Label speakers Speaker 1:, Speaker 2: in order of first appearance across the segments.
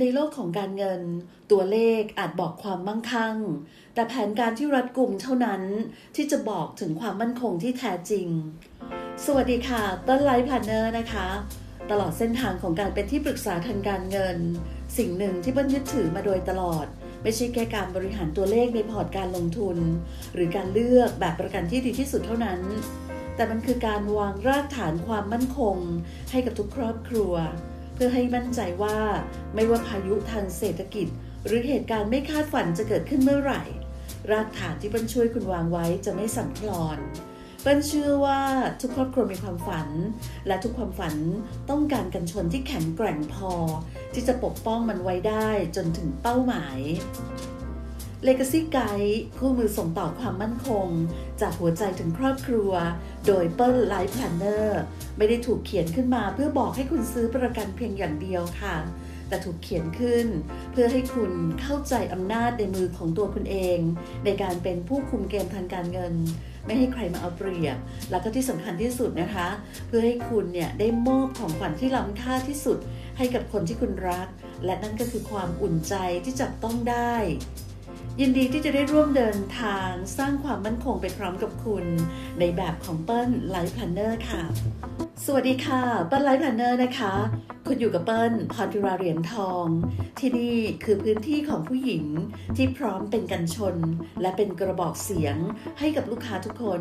Speaker 1: ในโลกของการเงิน ตัวเลขอาจบอกความมั่งคั่ง แต่แผนการที่รัดกุมเท่านั้นที่จะบอกถึงความมั่นคงที่แท้จริง สวัสดีค่ะต้นไลฟ์พลนเนอร์นะคะ ตลอดเส้นทางของการเป็นที่ปรึกษาทางการเงิน สิ่งหนึ่งที่เบิ้ลยึดถือมาโดยตลอด ไม่ใช่แค่การบริหารตัวเลขในพอร์ตการลงทุน หรือการเลือกแบบประกันที่ดีที่สุดเท่านั้น แต่มันคือการวางรากฐานความมั่นคง ให้กับทุกครอบครัว เพื่อให้มั่นใจว่าไม่ว่าพายุทางเศรษฐกิจ หรือเหตุการณ์ไม่คาดฝันจะเกิดขึ้นเมื่อไหร่ รากฐานที่เปิ้ลช่วยคุณวางไว้จะไม่สั่นคลอนเปิ้ลเชื่อว่าทุกครอบครัวมีความฝัน และทุกความฝันต้องการกันชนที่แข็งแกร่งพอ ที่จะปกป้องมันไว้ได้จนถึงเป้าหมาย Legacy Guide คู่มือส่งต่อความมั่นคง จากหัวใจถึงครอบครัว โดยเปิ้ลไลฟ์แพลนเนอร์ไม่ได้ถูกเขียนขึ้นมาเพื่อบอกให้คุณซื้อประกันเพียงอย่างเดียวค่ะ แต่ถูกเขียนขึ้น เพื่อให้คุณเข้าใจอำนาจในมือของตัวคุณเอง ในการเป็นผู้คุมเกมทางการเงิน ไม่ให้ใครมาเอาเปรียบ แล้วก็ที่สำคัญที่สุดนะคะ เพื่อให้คุณเนี่ยได้มอบของขวัญที่ล้ำค่าที่สุดให้กับคนที่คุณรัก และนั่นก็คือความอุ่นใจที่จับต้องได้ ยินดีที่จะได้ร่วมเดินทางสร้างความมั่นคงไปพร้อมกับคุณ ในแบบของเปิ้ลไลฟ์แพลนเนอร์ค่ะ สวัสดีค่ะ เปิ้ลไลฟ์แพลนเนอร์นะคะ คุณอยู่กับเปิ้ลพรธิราเหรียญทอง ที่นี่คือพื้นที่ของผู้หญิงที่พร้อมเป็นกันชน และเป็นกระบอกเสียงให้กับลูกค้าทุกคน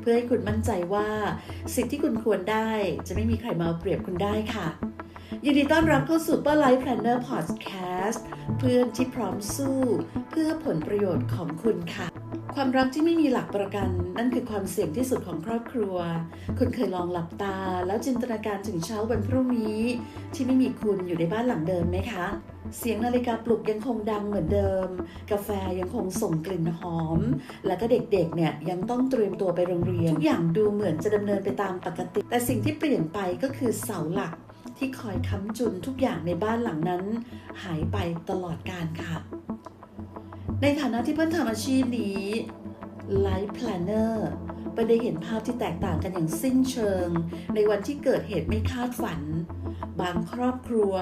Speaker 1: เพื่อให้คุณมั่นใจว่า สิ่งที่คุณควรได้จะไม่มีใครมาเอาเปรียบคุณได้ค่ะ ยินดีต้อนรับเข้าสู่เปิ้ลไลฟ์แพลนเนอร์พอดแค สต์ เพื่อนที่พร้อมสู้เพื่อผลประโยชน์ของคุณค่ะ ความรักที่ไม่มีหลักประกัน นั่นคือความเสี่ยงที่สุดของครอบครัว คุณเคยลองหลับตา แล้วจินตนาการถึงเช้าวันพรุ่งนี้ ที่ไม่มีคุณอยู่ในบ้านหลังเดิมไหมคะเสียงนาฬิกาปลุกยังคงดังเหมือนเดิม กาแฟยังคงส่งกลิ่นหอม แล้วก็เด็กๆ เนี่ยยังต้องเตรียมตัวไปโรงเรียน ทุกอย่างดูเหมือนจะดำเนินไปตามปกติ แต่สิ่งที่เปลี่ยนไปก็คือเสาหลัก ที่คอยค้ำจุนทุกอย่างในบ้านหลังนั้น หายไปตลอดการค่ะ ในฐานะที่เพิ่นทำอาชีพนี้ Life Planner เนอร์ ไปได้เห็นภาพที่แตกต่างกันอย่างสิ้นเชิง ในวันที่เกิดเหตุไม่คาดฝัน บางครอบครัว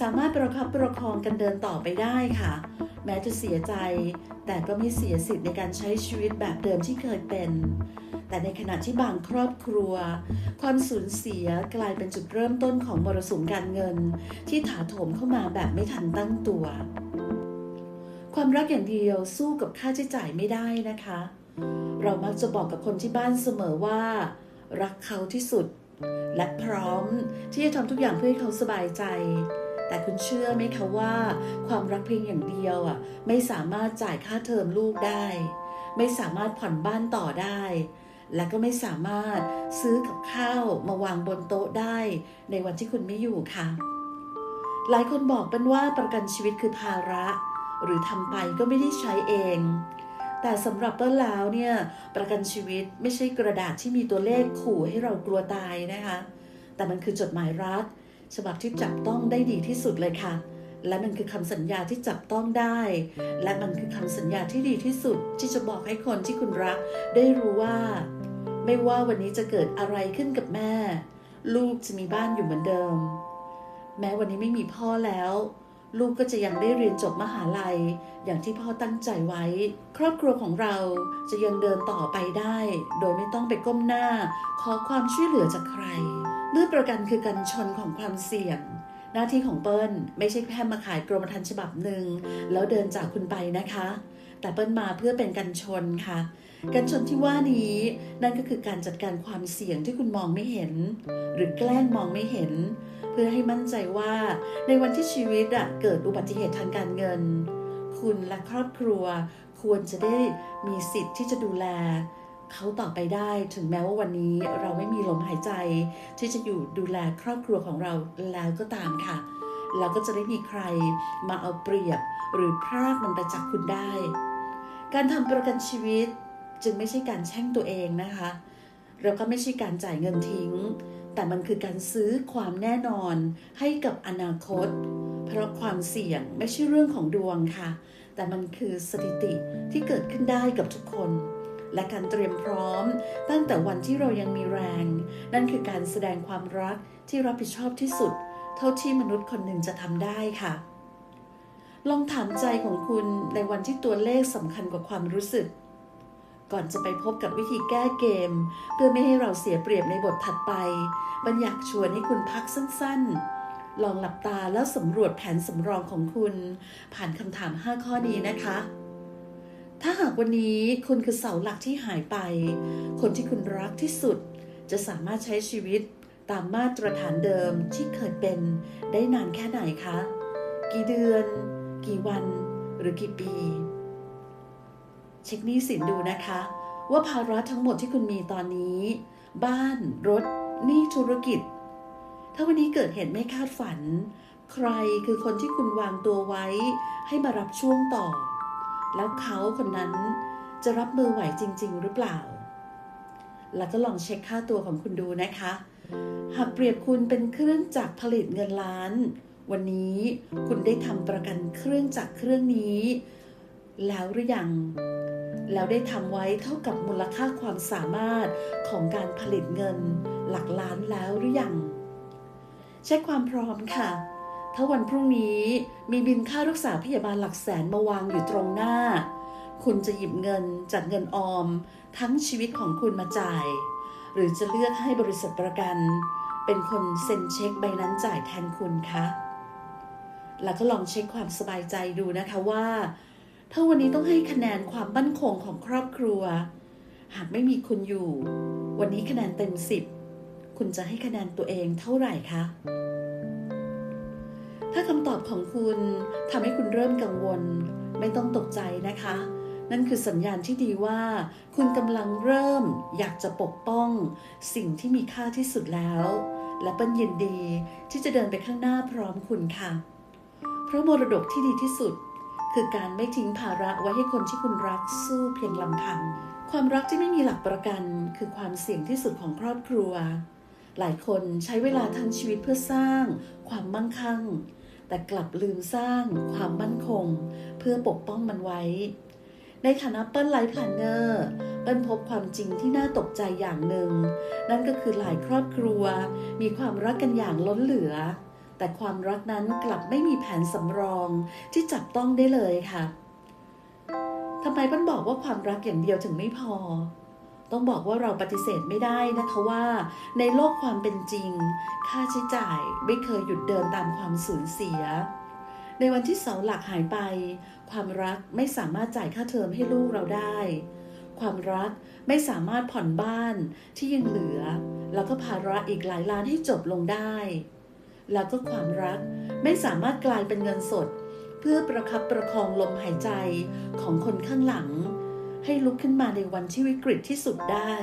Speaker 1: สามารถประคับประคองกันเดินต่อไปได้ค่ะ แม้จะเสียใจ แต่ก็ไม่เสียสิทธิ์ในการใช้ชีวิตแบบเดิมที่เคยเป็น แต่ในขณะที่บางครอบครัว ความสูญเสียกลายเป็นจุดเริ่มต้นของมรสุมการเงิน ที่ถาโถมเข้ามาแบบไม่ทันตั้งตัว ความรักอย่างเดียวสู้กับค่าใช้จ่ายไม่ได้นะคะ เรามักจะบอกกับคนที่บ้านเสมอว่า รักเขาที่สุด และพร้อมที่จะทำทุกอย่างเพื่อให้เขาสบายใจ แต่คุณเชื่อไหมคะว่า ความรักเพียงอย่างเดียวอะไม่สามารถจ่ายค่าเทอมลูกได้ ไม่สามารถผ่อนบ้านต่อได้ และก็ไม่สามารถซื้อกับข้าวมาวางบนโต๊ะได้ ในวันที่คุณไม่อยู่ค่ะ หลายคนบอกเป็นว่าประกันชีวิตคือภาระ หรือทำไปก็ไม่ได้ใช้เอง แต่สำหรับเปิ้ลแล้วเนี่ยประกันชีวิตไม่ใช่กระดาษที่มีตัวเลขขู่ให้เรากลัวตายนะคะ แต่มันคือจดหมายรักฉบับที่จับต้องได้ดีที่สุดเลยค่ะ และมันคือคำสัญญาที่จับต้องได้ และมันคือคำสัญญาที่ดีที่สุด ที่จะบอกให้คนที่คุณรัก ได้รู้ว่า ไม่ว่าวันนี้จะเกิดอะไรขึ้นกับแม่ ลูกจะมีบ้านอยู่เหมือนเดิม แม้วันนี้ไม่มีพ่อแล้ว ลูกก็จะยังได้เรียนจบมหาลัย อย่างที่พ่อตั้งใจไว้ ครอบครัวของเราจะยังเดินต่อไปได้ โดยไม่ต้องไปก้มหน้า ขอความช่วยเหลือจากใคร เมื่อประกันคือการชนของความเสี่ยง หน้าที่ของเปิ้ลไม่ใช่แค่มาขายกรมธรรม์ฉบับหนึ่งแล้วเดินจากคุณไปนะคะ แต่เปิ้ลมาเพื่อเป็นกันชนค่ะกันชนที่ว่านี้นั่นก็คือการจัดการความเสี่ยงที่คุณมองไม่เห็น หรือแกล้งมองไม่เห็น พื่อให้มั่นใจว่าในวันที่ชีวิตอะเกิดอุบัติเหตุทางการเงิน คุณและครอบครัวควรจะได้มีสิทธิ์ที่จะดูแลเขาต่อไปได้ถึงแม้ว่าวันนี้เราไม่มีลมหายใจ ที่จะอยู่ดูแลครอบครัวของเราแล้วก็ตามค่ะแล้วก็จะได้มีใครมาเอาเปรียบหรือพรากมันไปจากคุณได้ การทำประกันชีวิตจึงไม่ใช่การแช่งตัวเองนะคะแล้วก็ไม่ใช่การจ่ายเงินทิ้ง แต่มันคือการซื้อความแน่นอนให้กับอนาคต เพราะความเสี่ยงไม่ใช่เรื่องของดวงค่ะ แต่มันคือสถิติที่เกิดขึ้นได้กับทุกคน และการเตรียมพร้อม ตั้งแต่วันที่เรายังมีแรง นั่นคือการแสดงความรักที่รับผิดชอบที่สุด เท่าที่มนุษย์คนหนึ่งจะทำได้ค่ะ ลองถามใจของคุณในวันที่ตัวเลขสำคัญกว่าความรู้สึก ก่อนจะไปพบกับวิธีแก้เกม เพื่อไม่ให้เราเสียเปรียบในบทถัดไป บันอยากชวนให้คุณพักสั้นๆ ลองหลับตาแล้วสำรวจแผนสำรองของคุณ ผ่านคำถาม 5 ข้อนี้นะคะ ถ้าหากวันนี้คุณคือเสาหลักที่หายไป คนที่คุณรักที่สุด จะสามารถใช้ชีวิตตามมาตรฐานเดิมที่เคยเป็นได้นานแค่ไหนคะ กี่เดือน กี่วัน หรือกี่ปี เช็คหนี้สินดูนะคะ ว่าภาระทั้งหมดที่คุณมีตอนนี้ บ้านรถหนี้ธุรกิจ ถ้าวันนี้เกิดเหตุไม่คาดฝัน ใครคือคนที่คุณวางตัวไว้ ให้มารับช่วงต่อ แล้วเขาคนนั้นจะรับมือไหวจริง ๆ หรือเปล่า แล้วก็ลองเช็คค่าตัวของคุณดูนะคะ หากเปรียบคุณเป็นเครื่องจักรผลิตเงินล้าน วันนี้คุณได้ทำประกันเครื่องจักรเครื่องนี้ แล้วหรือยัง แล้วได้ทำไว้เท่ากับมูลค่าความสามารถของการผลิตเงิน หลักล้านแล้วหรือยังเช็คความพร้อมค่ะ ถ้าวันพรุ่งนี้มีบินค่ารักษาพยาบาลหลักแสนมาวางอยู่ตรงหน้า คุณจะหยิบเงินจากเงินออม ทั้งชีวิตของคุณมาจ่าย หรือจะเลือกให้บริษัทประกัน เป็นคนเซ็นเช็คใบนั้นจ่ายแทนคุณคะแล้วก็ลองเช็คความสบายใจดูนะคะว่า ถ้าวันนี้ต้องให้คะแนนความมั่นคงของครอบครัว หากไม่มีคุณอยู่ วันนี้คะแนนเต็มสิบคุณจะให้คะแนนตัวเองเท่าไหร่คะ ถ้าคำตอบของคุณทำให้คุณเริ่มกังวล ไม่ต้องตกใจนะคะ นั่นคือสัญญาณที่ดีว่า คุณกำลังเริ่มอยากจะปกป้อง สิ่งที่มีค่าที่สุดแล้ว และเปิ้ลยินดีที่จะเดินไปข้างหน้าพร้อมคุณค่ะ เพราะมรดกที่ดีที่สุด คือการไม่ทิ้งภาระไว้ให้คนที่คุณรักสู้เพียงลำพัง ความรักที่ไม่มีหลักประกัน คือความเสี่ยงที่สุดของครอบครัว หลายคนใช้เวลาทั้งชีวิตเพื่อสร้าง ความมั่งคั่ง แต่กลับลืมสร้างความมั่นคง เพื่อปกป้องมันไว้ ในฐานะเปิ้ลไลฟ์แพลนเนอร์เปิ้ลพบความจริงที่น่าตกใจอย่างหนึ่ง นั่นก็คือหลายครอบครัว มีความรักกันอย่างล้นเหลือ แต่ความรักนั้นกลับไม่มีแผนสำรองที่จับต้องได้เลยค่ะทำไมปิ้ลบอกว่าความรักอย่างเดียวถึงไม่พอ ต้องบอกว่าเราปฏิเสธไม่ได้นะคะว่า ในโลกความเป็นจริง ค่าใช้จ่ายไม่เคยหยุดเดินตามความสูญเสีย ในวันที่เสาหลักหายไป ความรักไม่สามารถจ่ายค่าเทอมให้ลูกเราได้ ความรักไม่สามารถผ่อนบ้านที่ยังเหลือ แล้วก็ภาระอีกหลายล้านให้จบลงได้ แล้วก็ความรัก ไม่สามารถกลายเป็นเงินสด เพื่อประคับประคองลมหายใจของคนข้างหลัง ให้ลุกขึ้นมาในวันที่วิกฤตที่สุดได้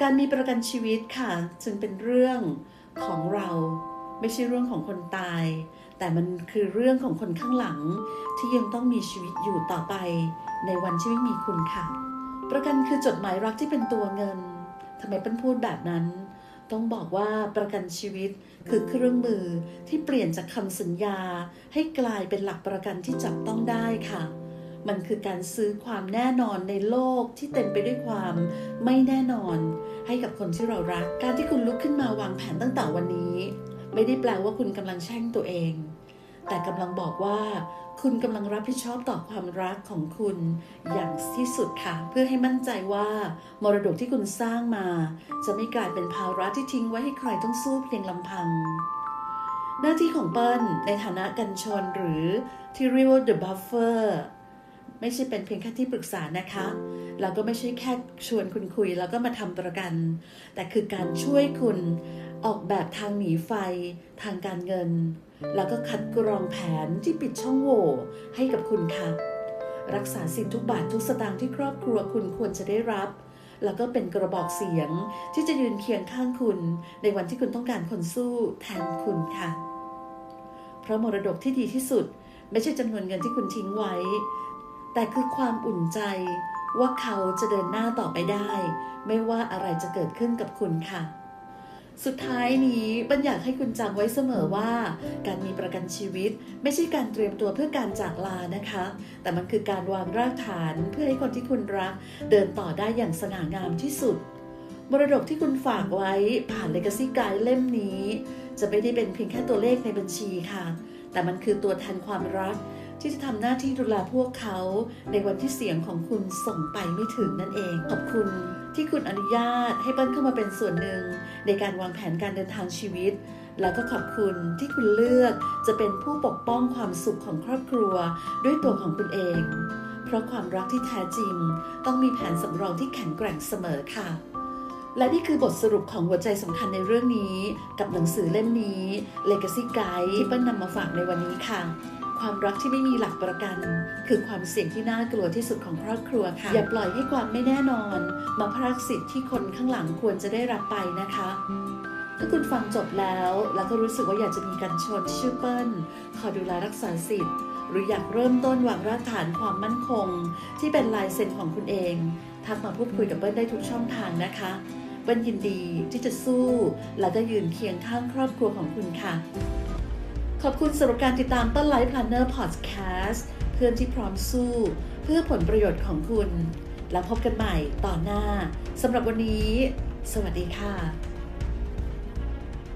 Speaker 1: การมีประกันชีวิตค่ะ จึงเป็นเรื่องของเราไม่ใช่เรื่องของคนตาย แต่มันคือเรื่องของคนข้างหลัง ที่ยังต้องมีชีวิตอยู่ต่อไป ในวันที่ไม่มีคุณค่ะ ประกันคือจดหมายรักที่เป็นตัวเงินทำไมเป็นพูดแบบนั้น ต้องบอกว่าประกันชีวิตคือเครื่องมือที่เปลี่ยนจากคำสัญญา ให้กลายเป็นหลักประกันที่จับต้องได้ค่ะ มันคือการซื้อความแน่นอนในโลกที่เต็มไปด้วยความไม่แน่นอน ให้กับคนที่เรารัก การที่คุณลุกขึ้นมาวางแผนตั้งแต่วันนี้ ไม่ได้แปลว่าคุณกำลังแช่งตัวเอง แต่กำลังบอกว่า คุณกำลังรับผิดชอบต่อความรักของคุณ อย่างที่สุดค่ะเพื่อให้มั่นใจว่า มรดกที่คุณสร้างมา จะไม่กลายเป็นภาระที่ทิ้งไว้ให้ใครต้องสู้เพียงลำพัง หน้าที่ของเปิ้ลในฐานะกันชนหรือที่เรียกว่า the buffer ไม่ใช่เป็นเพียงแค่ที่ปรึกษานะคะ แล้วก็ไม่ใช่แค่ชวนคุณคุยแล้วก็มาทำประกัน แต่คือการช่วยคุณ ออกแบบทางหนีไฟ ทางการเงิน แล้วก็คัดกรองแผนที่ปิดช่องโหว่ให้กับคุณค่ะรักษาสินทุกบาททุกสตางค์ที่ครอบครัวคุณควรจะได้รับ แล้วก็เป็นกระบอกเสียงที่จะยืนเคียงข้างคุณ ในวันที่คุณต้องการคนสู้แทนคุณค่ะ เพราะมรดกที่ดีที่สุด ไม่ใช่จำนวนเงินที่คุณทิ้งไว้ แต่คือความอุ่นใจว่าเขาจะเดินหน้าต่อไปได้ ไม่ว่าอะไรจะเกิดขึ้นกับคุณค่ะ สุดท้ายนี้บันอยากให้คุณจำไว้เสมอว่า การมีประกันชีวิต ไม่ใช่การเตรียมตัวเพื่อการจากลานะคะ แต่มันคือการวางรากฐานเพื่อให้คนที่คุณรัก เดินต่อได้อย่างสง่างามที่สุด มรดกที่คุณฝากไว้ผ่าน Legacy Guide เล่มนี้ จะไม่ได้เป็นเพียงแค่ตัวเลขในบัญชีค่ะ แต่มันคือตัวแทนความรัก ที่จะทำหน้าที่ดูแลพวกเขาในวันที่เสียงของคุณส่งไปไม่ถึงนั่นเอง ขอบคุณที่คุณอนุญาตให้เปิ้ลเข้ามาเป็นส่วนหนึ่ง ในการวางแผนการเดินทางชีวิต แล้วก็ขอบคุณที่คุณเลือกจะเป็นผู้ปกป้องความสุขของครอบครัว ด้วยตัวของคุณเอง เพราะความรักที่แท้จริง ต้องมีแผนสำรองที่แข็งแกร่งเสมอค่ะและนี่คือบทสรุปของหัวใจสำคัญในเรื่องนี้ กับหนังสือเล่มนี้ Legacy Guide ที่เปิ้ลนำมาฝากในวันนี้ค่ะ ความรักที่ไม่มีหลักประกัน คือความเสี่ยงที่น่ากลัวที่สุดของครอบครัวค่ะ อย่าปล่อยให้ความไม่แน่นอน มาพรากสิทธิ์ที่คนข้างหลังควรจะได้รับไปนะคะถ้าคุณฟังจบแล้ว แล้วก็รู้สึกว่าอยากจะมีกันชนชื่อเปิ้ลคอดูแลรักษาสิทธิ์ หรืออยากเริ่มต้นวางรากฐานความมั่นคง ที่เป็นลายเซ็นของคุณเองทักมาพูดคุยกับเปิ้ลได้ทุกช่องทางนะคะเปิ้ลยินดีที่จะสู้ แล้วก็ยืนเคียงข้างครอบครัวของคุณค่ะ ขอบคุณสำหรับการติดตามต้นไลฟ์พลานเนอร์พอดแคสต์เพื่อนที่พร้อมสู้ เพื่อผลประโยชน์ของคุณ แล้วพบกันใหม่ต่อหน้าสำหรับวันนี้ สวัสดีค่ะ